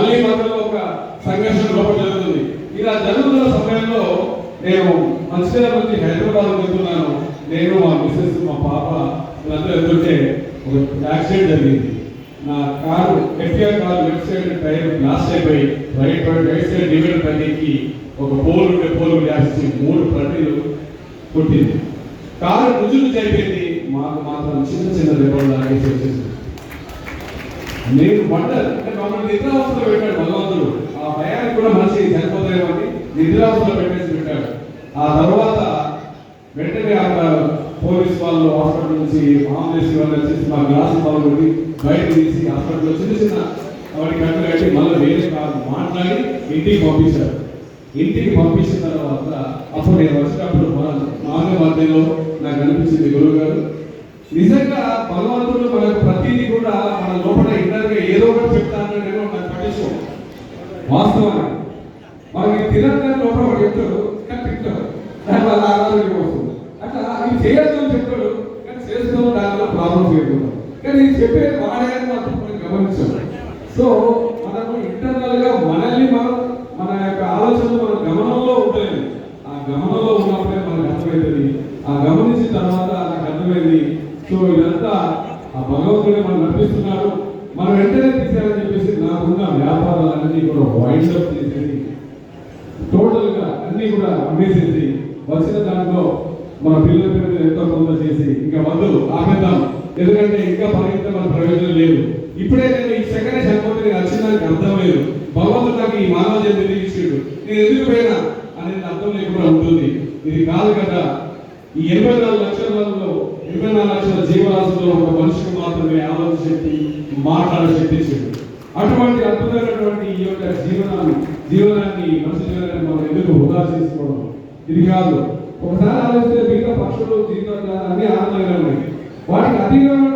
మళ్ళీ మధ్యలో ఒక సంఘర్షణ లోపల జరుగుతుంది. ఇలా జరుగుతున్న సమయంలో నేను మంచిగా నుంచి హైదరాబాద్ వెళ్తున్నాను. నేను మా మిస్సెస్ మా పాప వీళ్ళందరూ వెళ్తుంటే ఒక యాక్సిడెంట్ జరిగింది. నా car FR car left side tyre blast అయిపోయి రైట్ రైట్ సైడ్ డివైడర్ పైకి ఒక పోల్ ఉంటే పోల్ వ్యాపించి మూడు ప్రతిలు కొట్టింది. కారు రుజువు జరిపింది మాకు మాత్రం చిన్న చిన్న దెబ్బలు లాగేసి వచ్చేసింది. నేను వంట అంటే మమ్మల్ని నిద్రావస్థలో పెట్టాడు భగవంతుడు. ఆ భయానికి కూడా మనిషి చనిపోతాయేమో అని నిద్రావస్థలో పెట్టేసి పెట్టాడు. ఆ తర్వాత వెంటనే అక్కడ పోలీస్ వాళ్ళు హాస్పిటల్ నుంచి ఆంబులెన్స్ వాళ్ళు వచ్చేసి మా గ్లాస్ వాళ్ళు కొట్టి బయట తీసి హాస్పిటల్లో చిన్న చిన్న వాడికి కట్టు కట్టి మళ్ళీ వేరే కాదు మాట్లాడి ఇంటికి పంపించారు. ఇంటికి పంపించిన తర్వాత అప్పుడు నేను వచ్చినప్పుడు మన నాన్న మధ్యలో నాకు అనిపించింది గురువు గారు నిజంగా భగవంతుడు మనకు ప్రతిదీ కూడా మన లోపల ఇంటర్గా ఏదో ఒకటి చెప్తానని నేను నాకు పట్టించుకో. వాస్తవాన్ని మనకి తిరగని లోపల ఒకటి చెప్తాడు కానీ తింటాడు దానివల్ల ఆరోగ్యం వస్తుంది? అట్లా ఇది చేయొద్దు అని చెప్తాడు కానీ చేస్తూ దానివల్ల ప్రాబ్లమ్స్ పెడుతున్నాం కానీ ఇది చెప్పే వాడే మాత్రం మనం గమనించాం సో మనము ఇంటర్నల్గా మనల్ని మనం మన యొక్క ఆలోచనలు మన గమనంలో ఉంటాయి ఆ గమనంలో ఉన్నప్పుడే మనకు అర్థమవుతుంది ఆ గమనించిన తర్వాత నాకు అర్థమైంది సో ఇదంతా ఆ భగవంతుడే మనం నడిపిస్తున్నాడు మనం వెంటనే తీసారని చెప్పేసి నాకున్న వ్యాపారాలన్నీ కూడా వైండ్ అప్ చేసేసి టోటల్గా అన్ని కూడా అమ్మేసేసి వచ్చిన దాంట్లో మన పిల్లల పేరు మీద ఎంతో కొంత చేసి ఇంకా వద్దు ఆపేద్దాం ఎందుకంటే ఇంకా పరిగెత్తే మన ప్రయోజనం లేదు. ఇప్పుడే నేను ఈ సెకండ్ చనిపోతే నేను వచ్చిన దానికి అర్థం లేదు భగవంతుడు నాకు ఈ మానవ జన్మ ఇచ్చాడు నేను ఎందుకు పోయినా అనేది అర్థం లేకుండా ఉంటుంది. ఇది కాదు కదా. ఈ ఇరవై నాలుగు లక్షలలో ఇరవై నాలుగు లక్షల జీవరాశుల్లో ఒక మనిషికి మాత్రమే ఆలోచన శక్తి మాట్లాడే శక్తి ఇచ్చాడు. అటువంటి అద్భుతమైనటువంటి ఈ యొక్క జీవనాన్ని జీవనాన్ని మనిషి జీవనాన్ని మనం ఎందుకు వృధా చేసుకోవడం? ఇది కాదు. ఒకసారి ఆలోచిస్తే మిగతా పక్షులు జీవితాలు అన్ని ఆనందంగా ఉన్నాయి. వాటికి అధికమైన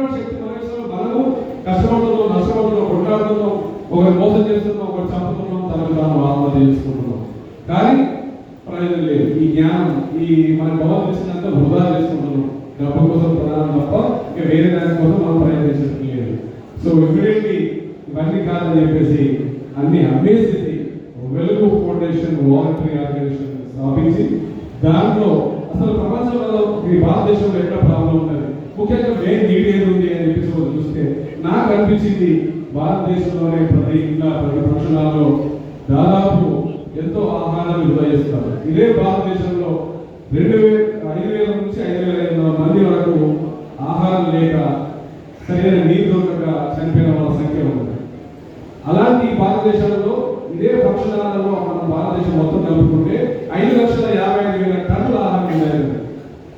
ఈ మన భగవద్ ఇచ్చినంత వృధా చేసుకుంటున్నాం. డబ్బు కోసం ప్రధానం తప్ప ఇక వేరే దాని కోసం మనం ప్రయత్నించడం లేదు సో ఇమీడియట్లీ ఇవన్నీ కాదని చెప్పేసి అన్ని అమ్మేసి వెలుగు ఫౌండేషన్ వాలంటరీ ఆర్గనైజేషన్ స్థాపించి దాంట్లో అసలు ప్రపంచంలో ఈ భారతదేశంలో ఎక్కడ ప్రాబ్లం ఉంటుంది ముఖ్యంగా మెయిన్ నీడ్ ఏది ఉంది అని చెప్పేసి ఒకటి చూస్తే నాకు అనిపించింది భారతదేశంలోనే ప్రతి ఇంట్లో ప్రతి ఫంక్షనాల్లో దాదాపు ఎంతో ఆహారాన్ని విలువ చేస్తారు. ఇదే భారతదేశంలో రెండు వేల ఐదు వేల నుంచి ఐదు వేల ఐదు వందల మంది వరకు ఆహారం లేక సరైన నీరు దొరకక చనిపోయిన వాళ్ళ సంఖ్య ఉంది. అలాంటి భారతదేశంలో ఇదే పక్షాలలో మన భారతదేశం మొత్తం కలుపుకుంటే ఐదు లక్షల యాభై ఐదు వేల టన్నుల ఆహారం ఉండేది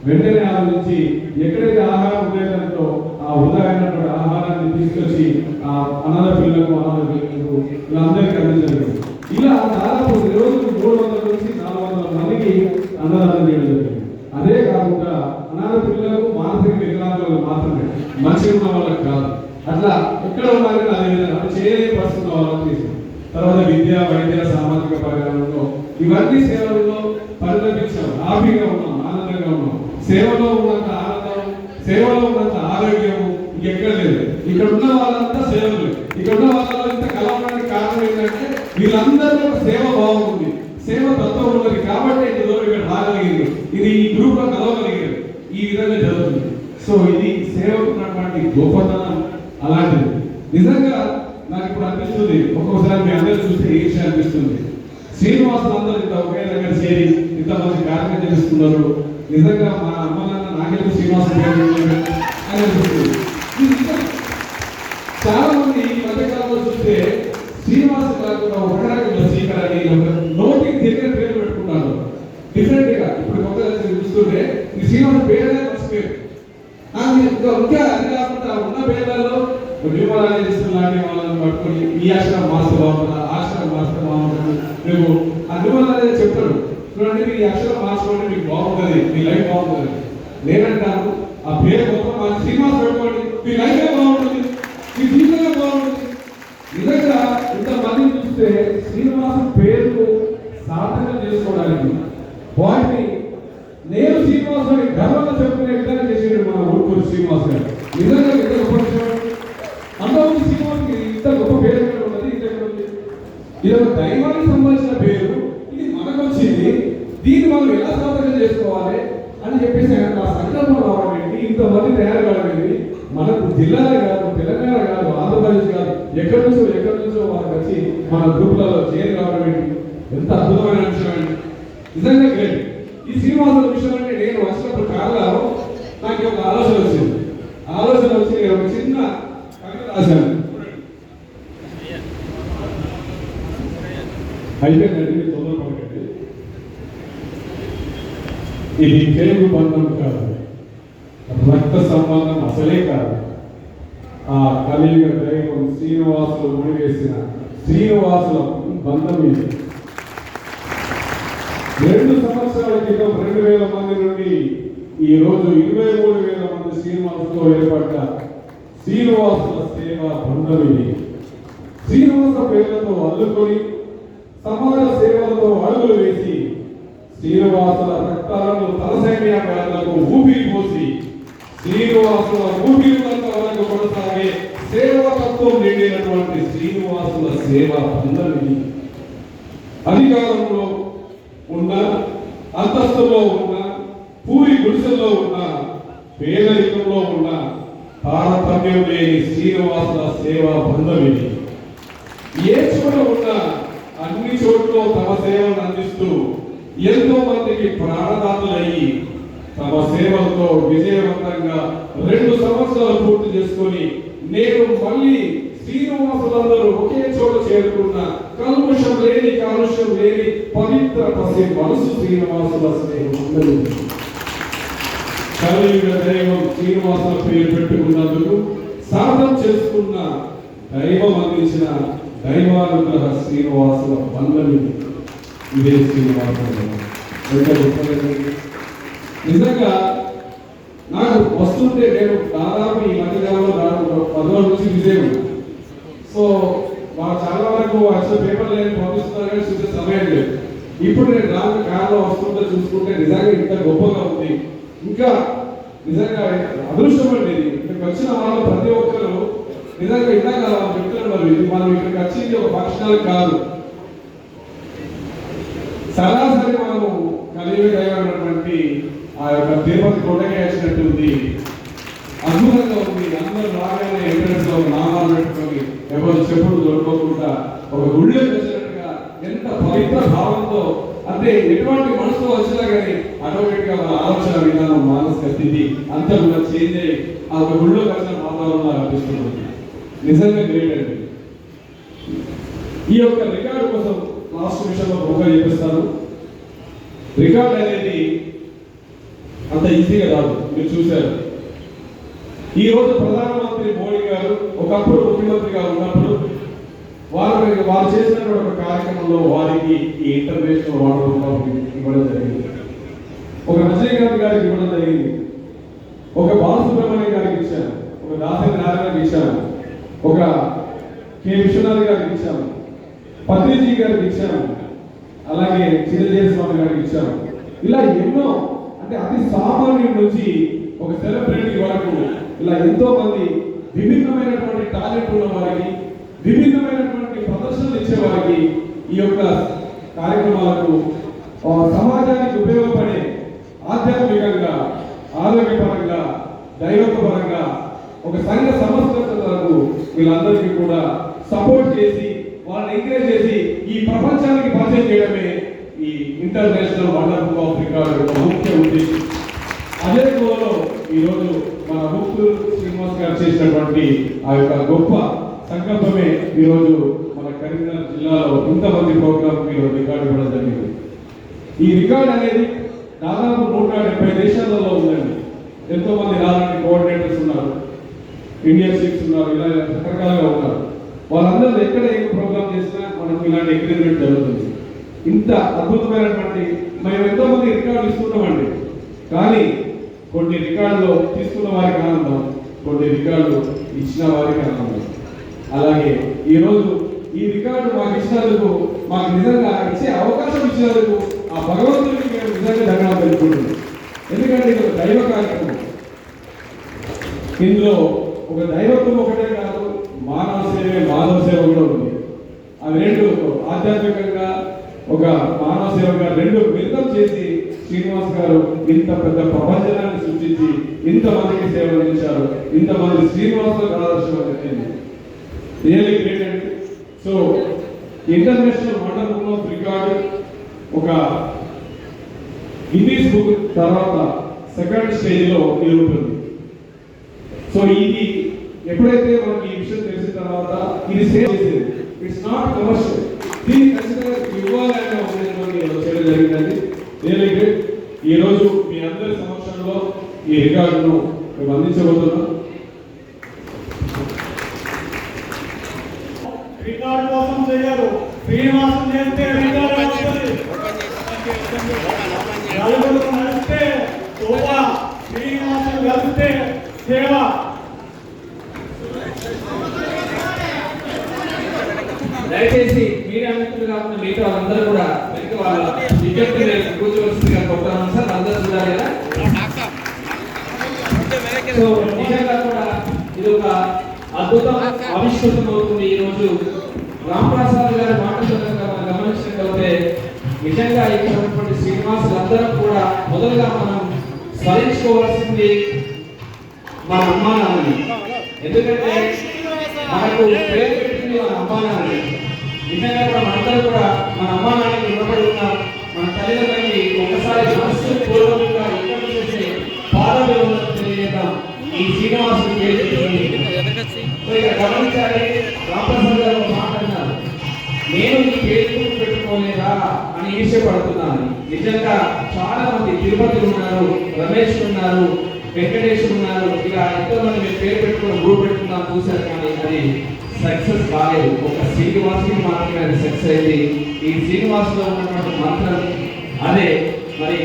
వెంటనే ఆలోచించి ఎక్కడైతే ఆహారం ఉండేదంతో ఆ ఉదాహరణటువంటి ఆహారాన్ని తీసుకొచ్చి ఆ అనాథ పిల్లలకు అనాథ పిల్లలకు వీళ్ళందరికీ అందించలేదు ఇలా దాదాపు రోజుకు మూడు వందల నుంచి నాలుగు అన్నదానం చేయడం జరిగింది. అదే కాకుండా అనాథ పిల్లలకు మానసిక వికలాంగులకు మాత్రమే మంచిగా ఉన్న వాళ్ళకి కాదు. అట్లా ఎక్కడ ఉన్నారని అదే విధంగా చేయలేని పరిస్థితులు వాళ్ళకి తర్వాత విద్య వైద్య సామాజిక పరిణామంలో ఇవన్నీ సేవల్లో పరిణమించాం హ్యాపీగా ఉన్నాం ఆనందంగా ఉన్నాం. సేవలో ఉన్నంత ఆనందం సేవలో ఉన్నంత ఆరోగ్యము ఇంకెక్కడ లేదు. ఇక్కడ ఉన్న వాళ్ళంతా సేవలు. ఇక్కడ ఉన్న వాళ్ళలో ఇంత కలవడానికి కారణం ఏంటంటే వీళ్ళందరిలో సేవ బాగుంది సేవ తత్వం ఉన్నది కాబట్టి ఇంత దూరం ఇక్కడ రాగలిగింది ఇది ఈ గ్రూప్లో కలవగలిగారు ఈ విధంగా జరుగుతుంది. సో ఇది సేవకున్నటువంటి గొప్పతనం అలాంటిది. నిజంగా నాకు ఇప్పుడు అనిపిస్తుంది ఒక్కొక్కసారి మీ అందరూ చూస్తే ఈర్ష్య అనిపిస్తుంది శ్రీనివాసులు అందరూ ఇంత ఒకే దగ్గర చేరి ఇంత మంది కార్యక్రమం చేస్తున్నారు. నిజంగా మా అమ్మ నాన్న నాకెందుకు శ్రీనివాస అని అనిపిస్తుంది. చాలా మంది ఈ మధ్యకాలంలో చూస్తే శ్రీనివాస కాకుండా ఒక రకంగా శ్రీకర్ అని ఒక నోటికి దగ్గర పేరు పెట్టుకున్నారు డిఫరెంట్గా ఇప్పుడు కొత్తగా చూస్తుంటే ఈ సినిమా పేరే మర్చిపోయారు. ఇంకా ఇంకా అది కాకుండా ఉన్న పేర్లలో నిర్మలాంజలిస్తున్న లాంటి వాళ్ళని పట్టుకొని ఈ ఆశ్రమం మాస్టర్ బాగుంటుందా? ఆశ్రమం మాస్టర్ బాగుంటుంది? రేపు ఆ నిర్మలాంజలి చెప్తాడు. చూడండి మీ అక్షరం మార్చుకోండి మీకు బాగుంటుంది మీ లైఫ్ బాగుంటుంది. నేనంటాను ఆ పేరు మొత్తం మా శ్రీనివాస్ పెట్టుకోండి మీ లైఫ్ బాగుంటుంది మీ జీవితంగా బాగుంటుంది నిజంగా ఇంతమంది చూస్తే శ్రీనివాసం పేరు సాధన చేసుకోవడానికి వాటిని నేను శ్రీనివాస్ గారి గర్వంగా చెప్పుకునే విధంగా చేసేది మన ఊరుకూరు శ్రీనివాస్ గారు నిజంగా ఎంత గొప్ప విషయం అంతకుముందు శ్రీనివాస్కి ఇంత గొప్ప పేరు ఎక్కడ ఉన్నది ఇంత ఎక్కడ ఉంది ఇది ఒక దైవానికి సంబంధించిన పేరు ఇది మనకు వచ్చింది దీన్ని మనం ఎలా సాధకం చేసుకోవాలి అని చెప్పేసి ఆయన ఆ సంకల్పం రావడం ఏంటి ఇంతమంది తయారు కావాలి మనకు జిల్లాలే కాదు తెలంగాణ కాదు ఆంధ్రప్రదేశ్ కాదు. ఎక్కడి నుంచో ఎక్కడి నుంచో వాళ్ళకి వచ్చి మన గ్రూప్లలో చేరి రావడం ఏంటి? ఎంత అద్భుతమైన అంశం అండి. నిజంగా గ్రేట్ ఈ శ్రీనివాసుల విషయం అంటే నేను వచ్చినప్పుడు కారణం నాకు ఒక ఆలోచన వచ్చింది. ఆలోచన వచ్చి నేను ఒక చిన్న కవిత రాశాను. అయిపోయిందండి తొందరపడకండి. ఇది తెలుగు బంధం కాదు. రక్త సంబంధం అసలే కాదు. ఆ కలియుగ దైవం శ్రీనివాసులు ముడివేసిన శ్రీనివాసుల బంధం ఇది. రెండు సంవత్సరాల క్రితం రెండు వేల మంది నుండి ఈ రోజు ఇరవై మూడు వేల మంది శ్రీనివాసులతో ఏర్పడ్డ శ్రీనివాసుల సేవ బంధం ఇది. శ్రీనివాస పేర్లతో అల్లుకొని సమాజ సేవలతో అడుగులు వేసి శ్రీనివాసుల రక్తాలను తలసైన్య గారులకు ఊపిరి పోసి శ్రీనివాసుల ఊపిరినంత వరకు కొనసాగే సేవతత్వం నిండినటువంటి శ్రీనివాసుల సేవ అందరినీ అధికారంలో ఉన్న అంతస్తులో ఉన్న పూరి గుడిసెల్లో ఉన్న పేదరికంలో ఉన్న తారతమ్యం లేని శ్రీనివాసుల సేవా బంధం ఏ చోట ఉన్న అన్ని చోట్ల తమ సేవలను అందిస్తూ ఎంతో మందికి ప్రాణదాతలయ్యి తమ సేవలతో విజయవంతంగా రెండు సంవత్సరాలు పూర్తి చేసుకొని నేను మళ్ళీ శ్రీనివాసులందరూ ఒకే చోట చేరుకున్న కల్ముషం లేని కాలుష్యం లేని పవిత్ర పసి మనసు శ్రీనివాసుల స్నేహం కలియుగ దైవం శ్రీనివాసుల పేరు పెట్టుకున్నందుకు సాధన చేసుకున్న దైవం అందించిన దైవానుగ్రహ శ్రీనివాసుల బంధం ఇదే శ్రీనివాసుల ఎంత నిజంగా నాకు వస్తుంటే నేను దాదాపు ఈ మధ్యకాలంలో దాదాపు పది రోజుల నుంచి బిజీ సో వాళ్ళు చాలా వరకు వచ్చిన పేపర్ లేని పంపిస్తున్నారు కానీ చూసే సమయం లేదు. ఇప్పుడు నేను రాను కారణం వస్తుంటే చూసుకుంటే నిజంగా ఇంత గొప్పగా ఉంది. ఇంకా నిజంగా అదృష్టం అండి ఇక్కడికి వచ్చిన వాళ్ళు ప్రతి ఒక్కరు నిజంగా ఇందాక కదా చెప్తున్నారు మరి ఇది మనం ఇక్కడికి వచ్చింది ఒక పక్షాలు కాదు. సరాసరి మనము కలిగి దైవమైనటువంటి ఆ యొక్క తిరుపతి కొండకే వచ్చినట్టు ఉంది. అద్భుతంగా ఉంది. అందరూ రాగానే ఎంట్రెన్స్లో నామాలు పెట్టుకొని ఎవరు చెప్పుడు దొరకకుండా ఒక గుళ్ళో వచ్చినట్టుగా ఎంత పవిత్ర భావంతో అంటే ఎటువంటి మనసులో వచ్చినా కానీ ఆటోమేటిక్గా ఆలోచన విధానం మానసిక స్థితి అంతా కూడా చేంజ్ అయ్యి ఆ ఒక గుళ్ళో వచ్చిన వాతావరణం అనిపిస్తుంది. నిజంగా గ్రేట్ అండి. ఈ యొక్క రికార్డు కోసం లాస్ట్ విషయంలో ఒక చెప్పిస్తాను. రికార్డ్ అనేది అంత ఈజీగా రాదు మీరు చూశారు. ఈ రోజు ప్రధానమంత్రి మోడీ గారు ఒకప్పుడు ముఖ్యమంత్రిగా ఉన్నప్పుడు వారు వారు చేసినటువంటి ఒక కార్యక్రమంలో వారికి ఈ ఇంటర్నేషనల్ వాటర్ ఇవ్వడం జరిగింది. ఒక రజనీకాంత్ గారికి ఇవ్వడం జరిగింది. ఒక బాలసుబ్రహ్మణ్యం గారికి ఇచ్చాను ఒక దాసరి నారాయణకి ఇచ్చాను ఒక కె. విశ్వనాథ్ గారికి ఇచ్చాను పత్రిజీ గారికి ఇచ్చాను అలాగే చిరంజీవి స్వామి గారికి ఇచ్చాను ఇలా ఎన్నో అంటే అతి సామాన్యుడి నుంచి ఒక సెలబ్రిటీ వరకు ఇలా ఎంతో మంది విభిన్నమైనటువంటి టాలెంట్ ఉన్న వారికి విభిన్నమైనటువంటి ప్రదర్శనలు ఇచ్చే వారికి ఈ యొక్క కార్యక్రమాలకు సమాజానికి ఉపయోగపడే ఆధ్యాత్మికంగా ఆరోగ్యపరంగా దైవత్వపరంగా ఒక సంఘ సంస్కృతలకు వీళ్ళందరికీ కూడా సపోర్ట్ చేసి వాళ్ళని ఎంకరేజ్ చేసి ఈ ప్రపంచానికి పరిచయం చేయడమే ఈ international wonder book of record యొక్క ముఖ్య ఉద్దేశం. అదే కోలో ఈరోజు మన ముక్కు శ్రీనివాస్ గారు చేసినటువంటి ఆ యొక్క గొప్ప సంకల్పమే ఈరోజు మన కరీంనగర్ జిల్లాలో ఇంతమంది ప్రోగ్రామ్ ఈరోజు రికార్డు ఇవ్వడం జరిగింది. ఈ రికార్డ్ అనేది దాదాపు నూట డెబ్బై దేశాలలో ఉందండి. ఎంతో మంది రాలని కోఆర్డినేటర్స్ ఉన్నారు. ఇండియన్ సిక్స్ ఉన్నారు ఇలా రకరకాలుగా ఉన్నారు. వాళ్ళందరూ ఎక్కడ ఏ ప్రోగ్రామ్ చేసినా మనకు ఇలాంటి అగ్రిమెంట్ జరుగుతుంది. ఇంత అద్భుతమైనటువంటి మేము ఎంతో మంది రికార్డులు ఇస్తున్నామండి కానీ కొన్ని రికార్డులు తీసుకున్న వారికి ఆనందం కొన్ని రికార్డులు ఇచ్చిన వారికి ఆనందం అలాగే ఈరోజు ఈ రికార్డు మాకు ఇచ్చినందుకు మాకు నిజంగా ఇచ్చే అవకాశం ఇచ్చినందుకు ఆ భగవంతుడికి మేము నిజంగా ధన్యవాదాలు తెలుపుకుంటున్నాం. ఎందుకంటే ఇది ఒక దైవ కార్యక్రమం. ఇందులో ఒక దైవత్వం ఒక కాదు మానవ సేవే మానవ సేవ కూడా ఉంది అవి రెండు ఆధ్యాత్మికంగా ఒక మానవ సేవగా రెండు మిళితం చేసి శ్రీనివాస్ గారు ఇంత పెద్ద ప్రపంచనాన్ని సృష్టించి ఇంతమందికి సేవ అందించారు. ఇంతమంది శ్రీనివాసులకు ఆదర్శం జరిగింది. Really great so international world book of record ఒక గిన్నీస్ బుక్ తర్వాత సెకండ్ స్టేజ్లో లో సో ఇది ఎప్పుడైతే మనకి ఈ విషయం తెలిసిన తర్వాత ఇది సేవ్ చేసేది. ఇట్స్ నాట్ కమర్షియల్ దీన్ని ఖచ్చితంగా ఇవ్వాలనే ఉద్దేశంతో చేయడం జరిగిందండి. ఈ రోజు మీ అందరి సమక్షంలో ఈ రికార్డును మేము అందించబోతున్నాం. రికార్డు కోసం చేయరు శ్రీనివాసం చేస్తే రికార్డు వస్తుంది. నలుగురు కలిస్తే శోభ శ్రీనివాసం కలిస్తే సేవ దయచేసి మీడియా మిత్రులు కాకుండా మిగతా వాళ్ళందరూ కూడా వెనక వాళ్ళ కూర్చోవలసిందిగా కోరుతున్నాను సార్. అందరూ చూడాలి సో నిజంగా కూడా ఇది ఒక అద్భుతం ఆవిష్కృతం అవుతుంది ఈ రోజు రామ్ గారి మాటలు నిజంగా ఇక్కడ శ్రీనివాసులు అందరం కూడా మొదలుగా మనం స్మరించుకోవాల్సింది మన ఎందుకంటే మనకు పేరు పెట్టింది మన అమ్మానాన్ని నిజంగా కూడా మనందరూ కూడా మన అమ్మ నాన్నకి రుణపడి ఉన్నాం మన తల్లిదండ్రులకి ఒకసారి మనస్సు పూర్వకంగా ఎక్కడ చేసే పాదవివరణ తెలియజేద్దాం. ఈ శ్రీనివాసుడు పేరు గమనించాలి రామప్రసాద్ గారు మాట్లాడినారు నేను ఈ పేరు పెట్టుకోలేదా? అని ఈర్ష్యపడుతున్నాను. నిజంగా చాలా మంది తిరుపతి ఉన్నారు రమేష్ ఉన్నారు వెంకటేష్ ఉన్నారు. ఇలా ఎంతో మంది మేము పేరు పెట్టుకుని గ్రూప్ పెట్టుకున్నాం చూశారు కానీ అది సక్సెస్ కాలేదు. ఒక శ్రీనివాసుకి మాత్రమే అది సక్సెస్ అయింది. ఈ శ్రీనివాసులో ఉన్నటువంటి మంత్రం అదే. మరి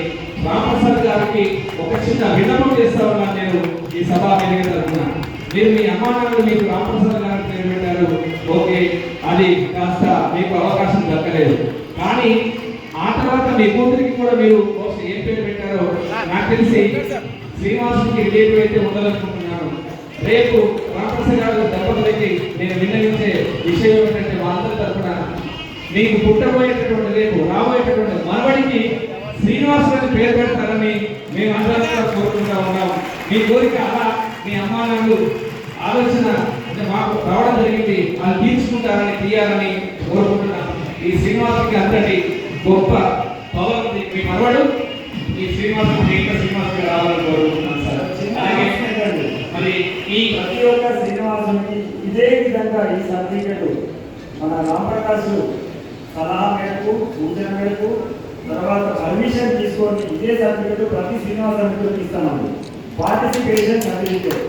రామప్రసాద్ గారికి ఒక చిన్న విన్నపం చేస్తా ఉన్నాను నేను ఈ సభా వేదిక మీరు మీ అమ్మా మీకు రామప్రసాద్ గారికి పేరు పెట్టారు. ఓకే అది కాస్త మీకు అవకాశం దక్కలేదు. కానీ ఆ తర్వాత మీ కూతురికి కూడా మీరు బహుశా ఏం పేరు పెట్టారో నాకు తెలిసి శ్రీనివాసుకి రిలేటివ్ అయితే ఉండాలనుకుంటున్నాను. రేపు రామప్రసాద్ గారు నేను విన్నవించే విషయం ఏంటంటే వాళ్ళందరి తరఫున మీకు పుట్టబోయేటటువంటి రేపు రాబోయేటటువంటి మనవడికి శ్రీనివాస్ అని పేరు పెడతారని మేము అందరం కోరుకుంటా ఉన్నాం. మీ కోరిక అలా మీ అమ్మా నాన్నలు ఆలోచన అంటే మాకు రావడం జరిగింది. అది తీర్చుకుంటారని తీయాలని కోరుకుంటున్నాం. ఈ శ్రీనివాసుకి అంతటి గొప్ప పవర్ ఉంది మీ మనవడు ఈ శ్రీనివాసు ఇంకా శ్రీనివాసుకి రావాలని కోరుకుంటున్నాను సార్. అలాగే మరి ఈ ప్రతి ఒక్క శ్రీనివాసునికి ఇదే విధంగా ఈ సర్టిఫికెట్ మన రామప్రకాశ్ సలహా మేరకు సూచన మేరకు తర్వాత పర్మిషన్ తీసుకొని ఇదే సర్టిఫికెట్ ప్రతి శ్రీనివాసానికి ఇస్తామండి పార్టిసిపేషన్ సర్టిఫికెట్